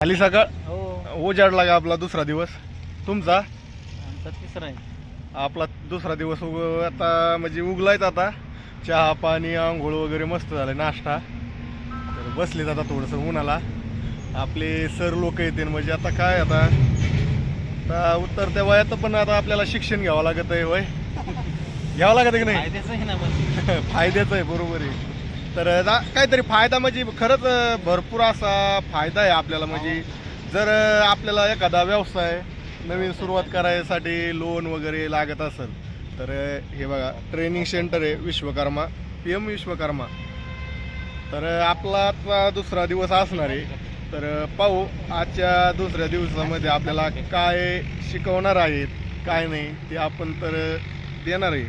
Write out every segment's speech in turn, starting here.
आली सकाळ हो. उजाडला का आपला दुसरा दिवस. तुमचा? आमचा तिसरा आहे. आपला दुसरा दिवस उग आता म्हणजे उगलायच आता. चहा पाणी आंघोळ वगैरे मस्त झालं नाश्ता. तर बसलेत आता थोडंसं उन्हाला. आपले सर लोक येतील म्हणजे आता काय आता? आता उतरत्या वयात पण आता आपल्याला शिक्षण घ्यावं लागत आहे वय घ्यावं लागत आहे की नाही? फायद्याचं आहे ना पण फायद्याचं आहे बरोबर आहे. तर जा- काहीतरी फायदा म्हणजे खरंच भरपूर असा फायदा आहे आपल्याला म्हणजे जर आपल्याला एखादा व्यवसाय नवीन सुरुवात करायसाठी लोन वगैरे लागत असेल तर हे बघा ट्रेनिंग सेंटर आहे विश्वकर्मा पी एम विश्वकर्मा. तर आपला आता दुसरा दिवस असणार आहे. तर पाहू आजच्या दुसऱ्या दिवसामध्ये आपल्याला काय शिकवणार आहेत काय नाही ते आपण तर देणार आहे.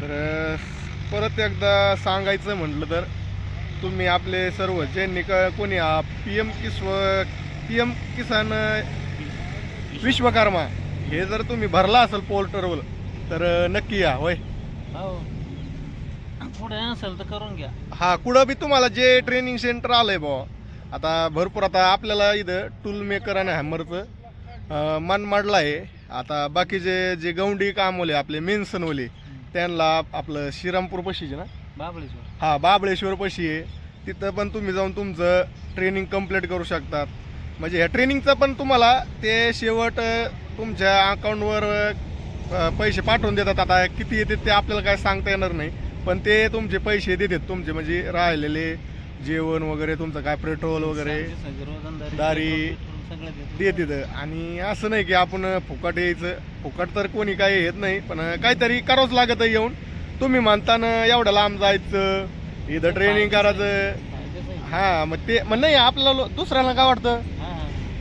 तर परत एकदा सांगायचं म्हटलं तर तुम्ही आपले सर्व ज्यांनी क कोणी पी एम किस्व पी एम किसान विश्वकर्मा हे जर तुम्ही भरला असेल पोर्टरवर तर नक्की या होय. हो. पुढे असेल तर करून घ्या. हा कुठं बी तुम्हाला जे ट्रेनिंग सेंटर आलंय बुवा आता भरपूर आता आपल्याला इथं टूल मेकर आणि हॅमरचं मन मांडलं आहे. आता बाकीचे जे गौंडी कामवाले आपले मेन्सनवाले त्यांना आपलं श्रीरामपूर पशीचे ना? बाबळेश्वर. हा बाबळेश्वर पशी आहे. तिथं पण तुम्ही जाऊन तुमचं ट्रेनिंग कंप्लीट करू शकतात. म्हणजे ह्या ट्रेनिंगचं पण तुम्हाला ते शेवट तुमच्या अकाउंटवर पैसे पाठवून देतात. आता किती येतात ते आपल्याला काय सांगता येणार नाही. पण ते तुमचे पैसे देतात तुमचे. म्हणजे राहिलेले जेवण वगैरे तुमचं काय पेट्रोल वगैरे दारी देतो. देतात आणि असं नाही की आपण फुकट यायचं. फुकट तर कोणी काही येत नाही पण काहीतरी करावंच लागत येऊन. तुम्ही म्हणताना एवढं लांब जायचं इथं ट्रेनिंग करायचं. हा मग ते मग नाही आपल्याला दुसऱ्याला काय वाटतं.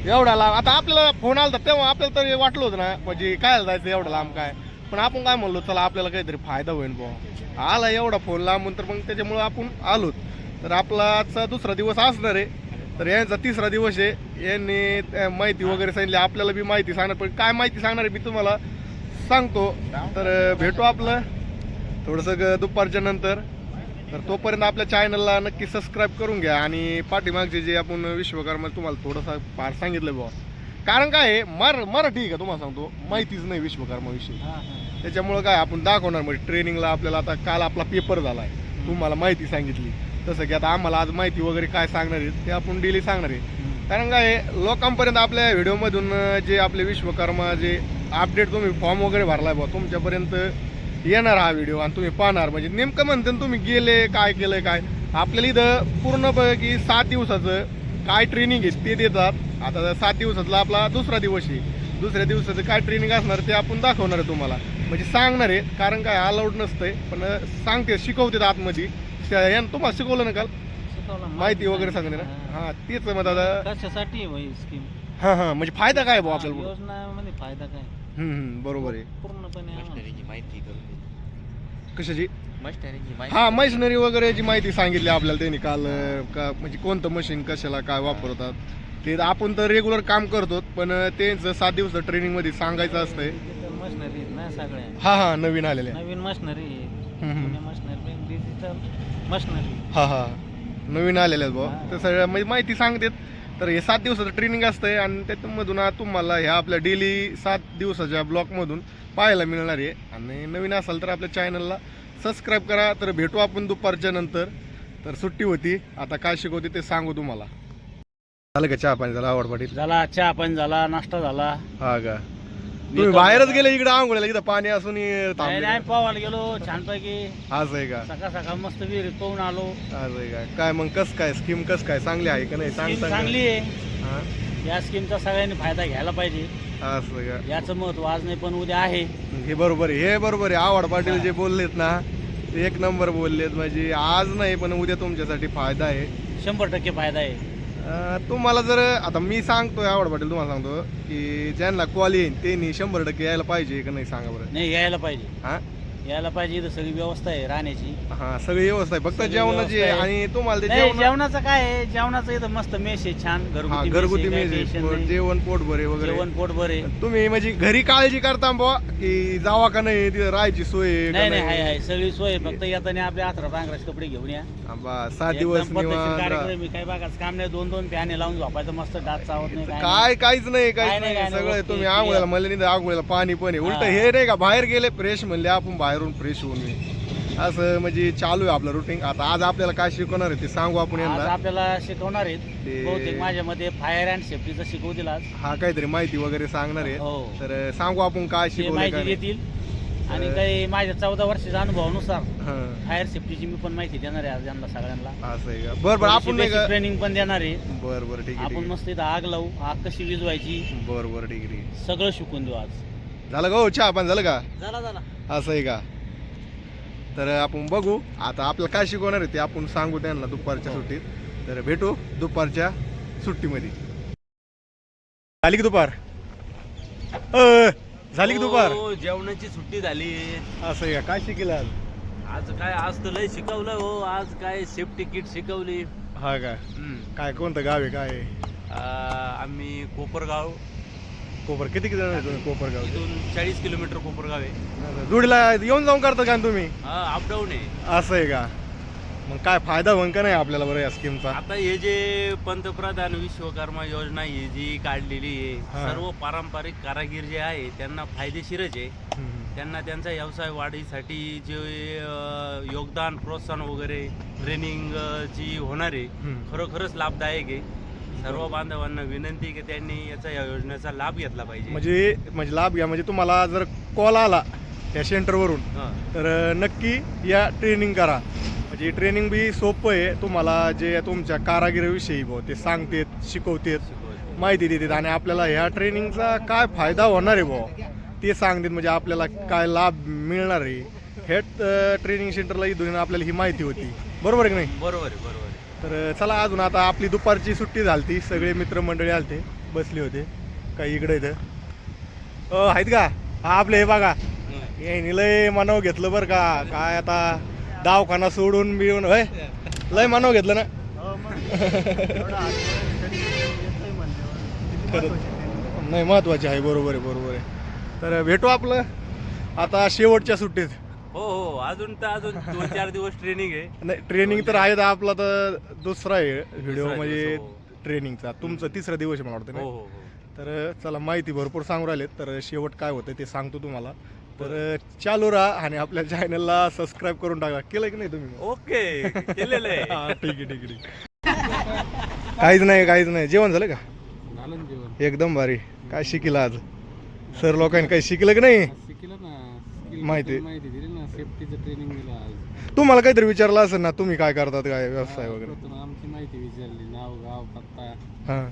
एवढा लांब. आता आपल्याला फोन आला तेव्हा आपल्याला तरी वाटलं होतं ना म्हणजे काय जायचं एवढं लांब काय? पण आपण काय म्हणलो चला आपल्याला काहीतरी फायदा होईल बुवा. आला एवढा फोन लांबून तर मग त्याच्यामुळं आपण आलोत. तर आपला आजचा दुसरा दिवस असणार आहे. तर यांचा तिसरा दिवस आहे. यांनी माहिती वगैरे सांगितली. आपल्याला बी माहिती सांगणार पण काय माहिती सांगणार आहे मी तुम्हाला? सांगतो. तर भेटू आपलं थोडंसं ग- दुपारच्या नंतर. तर तोपर्यंत आपल्या चॅनलला नक्की सबस्क्राईब करून घ्या. आणि पाठीमागचे जे आपण विश्वकर्मा तुम्हाला थोडंसं फार सांगितलं बुवा. कारण काय आहे मर मराठी का? तुम्हाला सांगतो. माहितीच नाही विश्वकर्माविषयी. त्याच्यामुळं काय आपण दाखवणार. म्हणजे ट्रेनिंगला आपल्याला आता काल आपला पेपर झाला आहे तुम्हाला माहिती सांगितली. तसं की आता आम्हाला आज माहिती वगैरे काय सांगणार आहे ते आपण डेली सांगणार आहे. कारण काय लोकांपर्यंत आपल्या व्हिडिओमधून जे आपले विश्वकर्मा जे अपडेट तुम्ही फॉर्म वगैरे भरलाय बुवा तुमच्यापर्यंत येणार हा व्हिडिओ आणि तुम्ही पाहणार. म्हणजे नेमकं म्हणते तुम्ही गेले काय केलंय काय? आपल्याला इथं पूर्णपैकी सात दिवसाचं काय ट्रेनिंग आहे ते देतात. आता सात दिवसातला आपला दुसरा दिवस आहे. दुसऱ्या दिवसाचं काय ट्रेनिंग असणार ते आपण दाखवणार आहे तुम्हाला. म्हणजे सांगणार आहे कारण काय अलाउड नसतंय पण सांगते शिकवते आतमध्ये. श- यानं तुम्हाला शिकवलं ना काल? शिकवलं माहिती वगैरे सांगते ना? हा. हा तेच मग दादा. कशासाठी आहे ही स्कीम हा हा म्हणजे फायदा काय भाऊ आपल्याला पुढं? योजनामध्ये फायदा काय हम्म, हम्म, बरोबर आहे. पूर्णपणे आम्हाला. माहिती करून देते. कशाची? माहिती हा मशिनरी वगैरेची माहिती सांगितली आपल्याला त्यांनी काल अं, का म्हणजे कोणतं मशीन कशाला काय वापरतात ते आपण तर रेग्युलर काम करतो पण त्यांचं सात दिवस ट्रेनिंगमध्ये सांगायचं असतंय. मशिनरी आहेत ना सगळ्या? हा हा नवीन आलेले नवीन मशिनरी जुन्या मशिनरी डिजिटल मशिनरी. हा हा. नवीन आलेले आहेत भाऊ. तर सगळ्या म्हणजे माहिती सांगतात. तर हे सात दिवसाचं ट्रेनिंग असतंय आणि त्याच्यामधून तुम्हाला ह्या आपल्या डेली सात दिवसाच्या ब्लॉकमधून पाहायला मिळणार आहे. आणि नवीन असाल तर आपल्या चॅनलला सबस्क्राईब करा. तर भेटू आपण दुपारच्या नंतर. तर सुट्टी होती. आता काय शिकवते ते सांगू तुम्हाला. झालं का चहा पाणी? झाला आवड पाटील झाला. चहा पण झाला. नाश्ता झाला. हा का? तुम्ही बाहेरच गेले इकडे आंघोळीला इथं पाणी असून नाही गेलो छानपैकी. आज आहे का? सकाळ सकाळ मस्त विहिरीत पोहून आलो. आज आहे का? काय मग कस काय? स्कीम कस काय? चांगली आहे का नाही? सांग स्कीम सांग. चांगली आहे. हा? या स्कीमचा सगळ्यांनी फायदा घ्यायला पाहिजे. असं का? याचं महत्त्व आज नाही पण उद्या आहे. हे बरोबर आहे. हे बरोबर आहे. आवड पाटील जे बोललेत ना ते एक नंबर बोललेत. म्हणजे आज नाही पण उद्या तुमच्यासाठी फायदा आहे. शंभर टक्के फायदा आहे. तुम्हाला जर आता मी सांगतोय आवड पाटील तुम्हाला सांगतो की ज्यांना कॉल येईन त्यांनी शंभर टक्के यायला पाहिजे का नाही सांगा बरं? नाही यायला पाहिजे. हा? यायला पाहिजे इथं सगळी व्यवस्था आहे राहण्याची. हा सगळी व्यवस्था आहे. फक्त सगळी जेवणाची व्यवस्था आहे. आणि तुम्हाला ते नाही जेवण जेवणाचं काय आहे? जेवणाचं इथं मस्त मेस आहे छान. हा घरगुती घरगुती मेस आहे, आहे. जेवण पोट भरे वगैरे. जेवण पोट बरे तुम्ही म्हणजे घरी काळजी करता बुवा की जावा का नाही तिथे राहायची सोय आहे का नाही नाही हाय हाय. सगळी सोय आहे. फक्त येताना आपले अथरा पांघराचे कपडे घेऊन या. हा, बस सात एकदम दिवस पद्धतशीर निवांत राहा. कार्यक्रम आहे. काही बघाच काम नाही. दोन दोन फॅने लावून झोपायचं मस्त डास चावत नाही काय काय काहीच नाही काय काहीच नाही, नाही. काय नाही, सगळं तुम्ही. आंघोळ्याला मला नाही आंघोळ्याला पाणी पण आहे. उलट हा. हे नाही का बाहेर गेले फ्रेश म्हणले आपण बाहेरून फ्रेश होऊन येऊ. असं म्हणजे चालू आहे आपलं रुटीन आता आज आपल्याला काय शिकवणार आहे ते सांगू आपण आज यांना आपल्याला शिकवणार आहेत. ते- बहुतेक माझ्या मध्ये फायर अँड सेफ्टीचं शिकवतील आज. हा काहीतरी माहिती वगैरे सांगणार आहे. हो. तर सांगू आपण काय ते शिकवलं माहिती काय. देतील. आणि काही माझ्या चौदा वर्षाच्या अनुभवानुसार हा, फायर सेफ्टीची मी पण माहिती देणार आहे आज यांना सगळ्यांना. असं आहे का? बरं बरं आपण नाही का ट्रेनिंग पण देणार आहे. बरं बरं ठीक आहे आपण ठीक मस्त इथं आग लावू आग कशी विजवायची आहे बरं बरं ठीक आहे ठीक आहे. सगळं शिकून देऊ आज. झालं का हो? चहा पण झालं का? झाला झाला. असं आहे का? तर आपण बघू. आता आपल्याला काय शिकवणार आहे ते आपण सांगू त्यांना दुपारच्या हो. सुट्टीत. तर भेटू दुपारच्या सुट्टीमध्ये. झाली की दुपार? अ, झाली की दुपार? हो, जेवणाची सुट्टी झाली. असं आहे का? काय शिकेल आज? आज काय आज तर लय शिकवलं हो. आज काय सेफ्टी किट शिकवली. हा का? काय कोणतं गाव आहे काय आहे? आ, आम्ही कोपरगाव. कोपर. किती किती जण कोपरगाव इथून चाळीस किलोमीटर कोपरगाव आहे. जुडीला येऊन जाऊन करता का तुम्ही? हा अपडाऊन आहे. असं आहे का? मग काय फायदा होईन का नाही आपल्याला बरं या स्कीमचा आता हे जे पंतप्रधान विश्वकर्मा योजना ही जी काढलेली हा. आहे सर्व पारंपरिक कारागीर जे आहे त्यांना फायदेशीरच आहे. त्यांना त्यांचा व्यवसाय वाढीसाठी जे अ, योगदान प्रोत्साहन वगैरे ट्रेनिंग जी होणार आहे. खरोखरच लाभदायक आहे. सर्व बांधवांना विनंती की त्यांनी याचा या योजनेचा लाभ घेतला पाहिजे. म्हणजे म्हणजे लाभ घ्या. म्हणजे तुम्हाला जर कॉल आला त्या सेंटरवरून हं. तर नक्की या ट्रेनिंग करा. म्हणजे ट्रेनिंग बी सोपं आहे. तुम्हाला जे तुमच्या कारागिरीविषयी भाऊ ते सांगतेत शिकवतेत माहिती देतात. आणि आपल्याला ह्या ट्रेनिंगचा काय फायदा होणार आहे भाऊ ते सांगतात. म्हणजे आपल्याला काय लाभ मिळणार आहे? हे ट्रेनिंग सेंटरला इथून आपल्याला ही माहिती होती. बरोबर आहे की नाही? बरोबर आहे बरोबर आहे. तर चला अजून आता आपली दुपारची सुट्टी झालती. सगळे मित्रमंडळी आलते बसले होते काही इकडे इथं. आहेत का? हा आपले हे बघा. यांनी लय मानव घेतलं बरं का. काय आता दवाखाना सोडून बिळून होय? लय मानव घेतलं ना? खरंच. नाही महत्त्वाचे आहे. बरोबर आहे बरोबर आहे. तर भेटू आपलं. आता शेवटच्या सुट्टीत. हो हो अजून तर अजून दोन चार दिवस ट्रेनिंग आहे. नाही ट्रेनिंग तर आहे आपला तर दुसरा आहे. व्हिडिओ दुसरा म्हणजे दिवस, हो. ट्रेनिंगचा तुमचा तिसरा दिवस आहे मला वाटतं हो हो हो. तर चला माहिती भरपूर सांगू राहिलेत. तर शेवट काय होतं ते सांगतो तुम्हाला. तर चालू राहा आणि आपल्या चॅनलला सबस्क्राईब करून टाका. केलं की नाही तुम्ही? ओके केलेलं आहे. हा, ठीक आहे ठीक आहे ठीक आहे. काहीच नाही काहीच नाही. जेवण झालं का? झालं ना जेवण. एकदम भारी. काय शिकलं आज? सर लोकांनी काही शिकलं की नाही? शिकलं ना. माहिती. माहिती दिली ना. सेफ्टीचं ट्रेनिंग दिलं आज. तुम्हाला काहीतरी विचारलं असेल ना तुम्ही काय करतात काय व्यवसाय वगैरे? प्रथम आमची माहिती विचारली नाव गाव पत्ता. हां.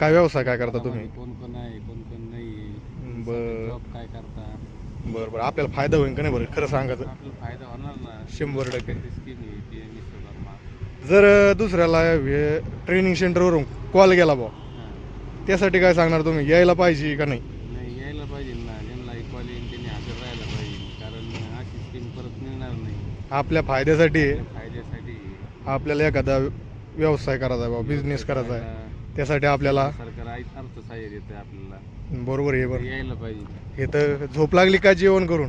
काय व्यवसाय काय करता तुम्ही? कोण कोण आहे कोण कोण नाही बर. जॉब काय करता? बरं बरं. आपल्याला फायदा होईल का नाही बरं? खरं सांगायचं. आपल्याला फायदा होणार ना. शंभर टक्के. स्कीम आहे पी एम विश्वकर्मा जर अं, दुसऱ्याला ट्रेनिंग सेंटरवरून कॉल गेला बा. त्यासाठी काय सांगणार तुम्ही? यायला पाहिजे का नाही नाही यायला पाहिजे ना ज्यांना इक्वाली त्यांनी हजर राहायला पाहिजे कारण अशी स्कीम परत मिळणार नाही आपल्या फायद्यासाठी आहे. आपल्या फायद्यासाठी. आपल्याला एखादा व्यवसाय करायचा आहे बिझनेस करायचा आहे. त्यासाठी आपल्याला सरकार आई- अर्थसहाय्य देते आपल्याला. बरोबर आहे बरं. यायला पाहिजे. हे तर झोप लागली का जेवण करून?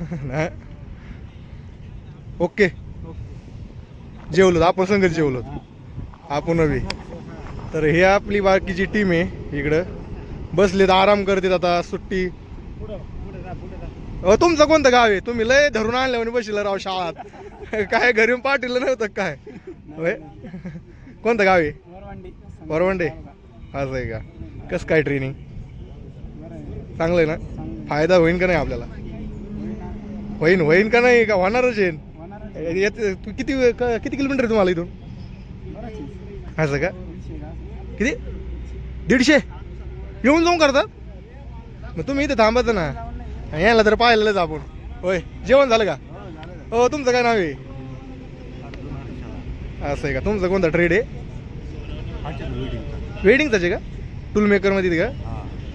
ओके. जेवलो आपण संगत जेवलो आपण हवी तर हे आपली बाकीची टीम आहे इकडं. बसलेत आराम करतात आता सुट्टी. अहो तुमचं कोणतं गाव आहे? तुम्ही लय धरून आणलं म्हणे बसलं राव शाळात. काय घरी पाठवलं नव्हतं का काय? होय? कोणतं गाव आहे? वरवंडे. असं आहे का? कसं काय ट्रेनिंग चांगलं आहे ना? फायदा होईन का नाही आपल्याला? होईन होईन का नाही? का होणारच येईन यात तू किती क- किती किलोमीटर आहे तुम्हाला इथून? असं का? किती? दीडशे? येऊन जाऊन करतात मग तुम्ही इथे थांबायचं ना. यायला तर पाहिलेलंच आपण. होय जेवण झालं का? हो तुमचं काय नाव आहे? असं आहे का? तुमचं कोणता ट्रेड आहे? वेडिंगचाच आहे का? टूल मेकरमध्ये का?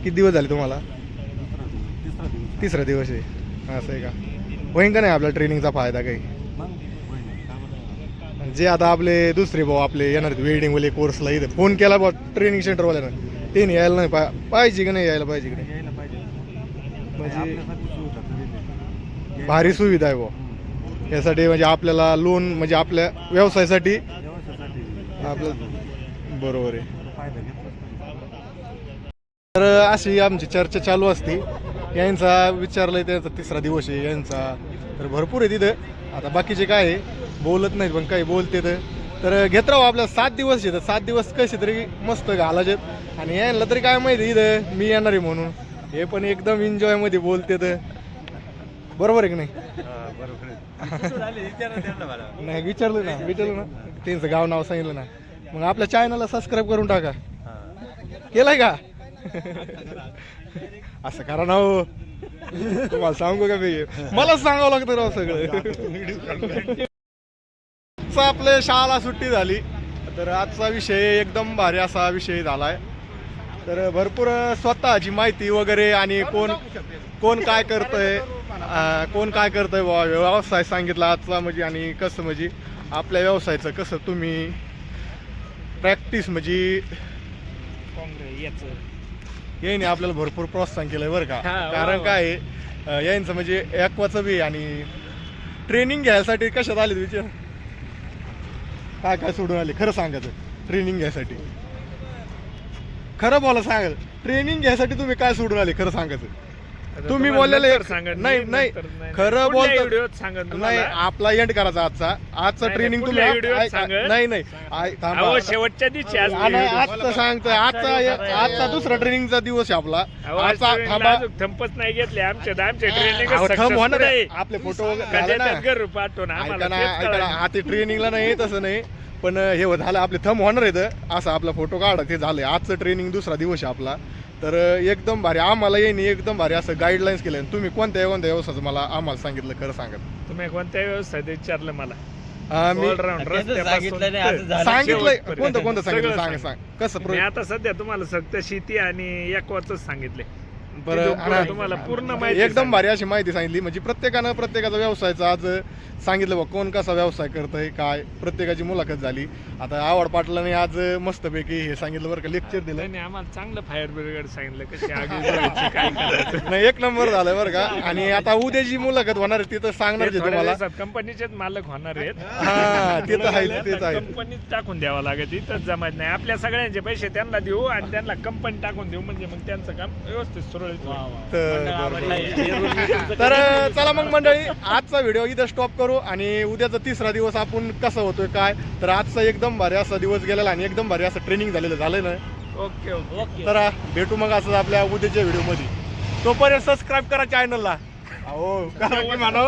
किती दिवस झाले तुम्हाला? तिसरा दिवस. आहे. असं आहे का? होईन का नाही आपल्या ट्रेनिंगचा फायदा काही? मग होय ना, का बरं नाही? जे आता आपले दुसरे भाऊ आपले येणार वेल्डिंगवाले कोर्सला इथे. फोन केला बा ट्रेनिंग सेंटरवाल्यानं ते नाही यायला नाही पा पाहिजे की नाही यायला पाहिजे की नाही? म्हणजे. भारी सुविधा आहे हम्म. यासाठी म्हणजे आपल्याला लोन म्हणजे आपल्या व्यवसायासाठी आपलं बरोबर आहे. तर अशी आमची चर्चा चालू असते. यांचा विचारलंय त्यांचा तिसरा दिवस आहे यांचा तर भरपूर आहे तिथं. आता बाकीचे काय आहे बोलत नाहीत पण काही बोलते तर. घेत राहू आपल्याला सात दिवस तर सात दिवस कसे तरी मस्त घालायचे आणि यांना तरी काय माहिती इथं? मी येणार आहे म्हणून. हे पण एकदम एन्जॉयमध्ये बोलते तर बरोबर आहे की नाही? बरोबर नाही विचारलं ना विचारलं ना. त्यांचं गाव नाव सांगितलं ना. मग आपल्या चॅनलला सबस्क्राईब करून टाका. केलाय का? असं करा ना हो. तुम्हाला सांगू का मी? मलाच सांगावं लागतं राव सगळं. आपल्या शाळा सुट्टी झाली. तर आजचा विषय एकदम भारी असा विषय झालाय. तर भरपूर स्वतःची माहिती वगैरे आणि कोण कोण काय करतंय? कोण काय करतंय? व्यवसाय सांगितला आजचा म्हणजे आणि कसं म्हणजे आपल्या व्यवसायाचं कसं तुम्ही प्रॅक्टिस म्हणजे याने आपल्याला भरपूर प्रोत्साहन केलंय बरं का? कारण काय आहे, यांचं म्हणजे ॲक्वाचं बी आणि ट्रेनिंग घ्यायसाठी कशात आले विचार? काय काय सोडून आले? खरं सांगायचं ट्रेनिंग घ्यायसाठी. खरं बोला सांगाल ट्रेनिंग घ्यायसाठी तुम्ही काय सोडून आले खरं सांगायचं? तुम्ही बोललेले नाही नाही. खरं बोलत नाही आपला एंड करायचा आजचा. आजचा नाही, ट्रेनिंग तुम्ही व्हिडिओत ऐका-. नाही नाही. आय- थांबा. अहो शेवटच्या दिवशी आज आ- नाही, video. आजचा सांगतोय आजचा आजचा दुसरा ट्रेनिंगचा दिवस आहे आपला. अहो, आजचा आज थांबा. थंपच नाही घेतले. आमचे आमचे ट्रेनिंग अहो, थंब होणार आहे. आपले फोटो झाले ना. घर पाठवून ऐका आम्हाला ना तेच ऐका ना. कळलं. हा ते ट्रेनिंगला नाही तसं नाही. पण हे झालं आपले थंब होणार आहेत असं आपला फोटो काढा ते झालंय. आजचं ट्रेनिंग दुसरा दिवस आहे आपला. तर एकदम भारी आम्हाला येईन एकदम भारी असं गाईडलाईन्स केलं. तुम्ही कोणत्या कोणत्या व्यवसायाचं मला आम्हाला सांगितलं खरं सांगत तुम्ही कोणत्या व्यवसायात विचारलं मला? सांगितलं झालं. सांगितलंय. कोणतं कोणतं सांगितलं? सांग सांग. कसं आता सध्या तुम्हाला फक्त शेती आणि एकवाच सांगितले बरं तुम्हाला पूर्ण माहिती एकदम भारी अशी माहिती सांगितली. म्हणजे प्रत्येकानं प्रत्येकाचा व्यवसायाचा आज सांगितलं बा कोण कसा व्यवसाय करतंय काय प्रत्येकाची मुलाखत झाली. आता आवड पाटलाने आज मस्तपैकी हे सांगितलं बरं का लेक्चर दिलं. त्यांनी आम्हाला चांगलं फायर ब्रिगेड सांगितलं कशी आगी काय करायचं. नाही एक नंबर झालं बरं का. आणि आता उद्या जी मुलाखत होणार आहे तिथं सांगणार तुम्हाला. कंपनीचेच मालक होणार आहेत. हा ते तर आहे तेच आहे कंपनीत टाकून द्यावं लागेल इथंच जमायत नाही. आपल्या सगळ्यांचे पैसे त्यांना देऊ आणि त्यांना कंपनी टाकून देऊ म्हणजे मग त्यांचं काम व्यवस्थित सुरळीत. तर चला मग मंडळी आजचा व्हिडिओ इथं स्टॉप करू आणि उद्याचा तिसरा दिवस आपण कसं होतोय काय? तर आजचा एकदम भारी असा दिवस गेलेला आणि एकदम भारी असं ट्रेनिंग झालेलं झालं ना? Okay okay. तर भेटू मग असं आपल्या उद्याच्या व्हिडिओमध्ये. तोपर्यंत सबस्क्राईब करा चॅनलला हो करा की म्हणा